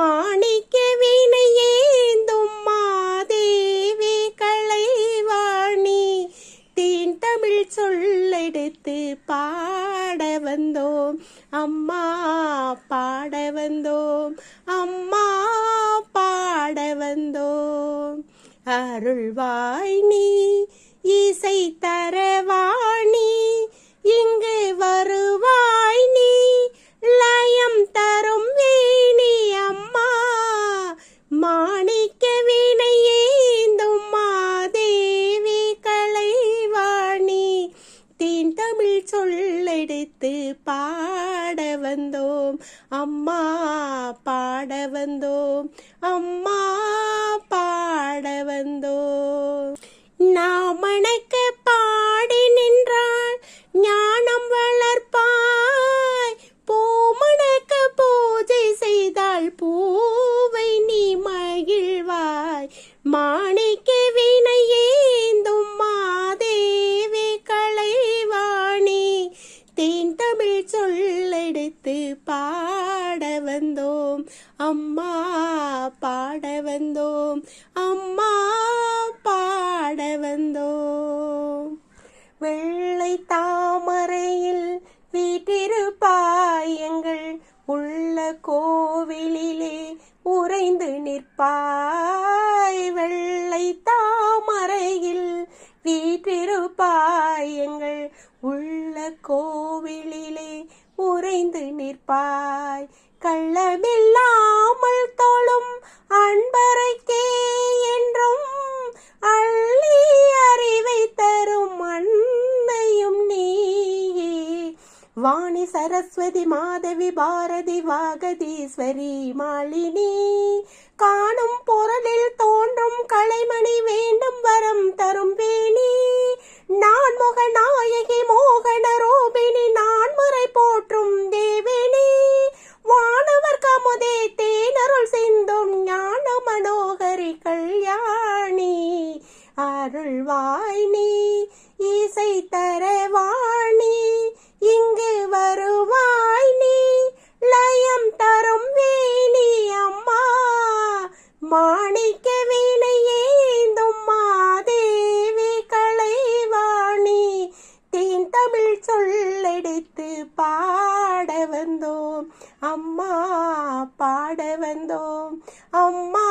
மாணிக்க வீணை ஏந்தும் மாதேவி கலைவாணி. தீன் தமிழ் சொல்லெடுத்து பாட வந்தோம். அம்மா பாட வந்தோம். அம்மா பாட வந்தோம். அருள்வா மாணிக்க வீணை மாதேவி கலைவாணி. தீன் தமிழ் சொல்லெடுத்து பாட வந்தோம். அம்மா பாட வந்தோம். அம்மா மாணிக்க வினையேந்தும் மாதேவி கலைவாணி. தேன் தமிழ் சொல்லெடுத்து பாட வந்தோம். அம்மா பாட வந்தோம். அம்மா பாட வந்தோம். வெள்ளை தாமரையில் வீட்டிருப்பாயங்கள் உள்ள கோவிலிலே உறைந்து நிற்பாய். வெள்ளை தாமரையில் வீற்றிருப்பாய் எங்கள் உள்ள கோவிலிலே உறைந்து நிற்பாய். கள்ளமில்லாமல் தோளும் அன்பரைக்கே என்றும் அள்ளி அறிவை தரும் அன்னையும் நீயே. வாணி சரஸ்வதி மாதவி பாரதி வாகதீஸ்வரி மாலினி காணும் பொருளில் அருள்வாய் நீ இசை தரவாணி இங்கு வருவாய் நீ லயம் தரும் வேணி அம்மா மாணிக்க வீணை ஏந்தும் மாதேவி கலைவாணி தேன் தமிழ் சொல்லெடுத்து பாட வந்தோம் அம்மா பாட வந்தோம் அம்மா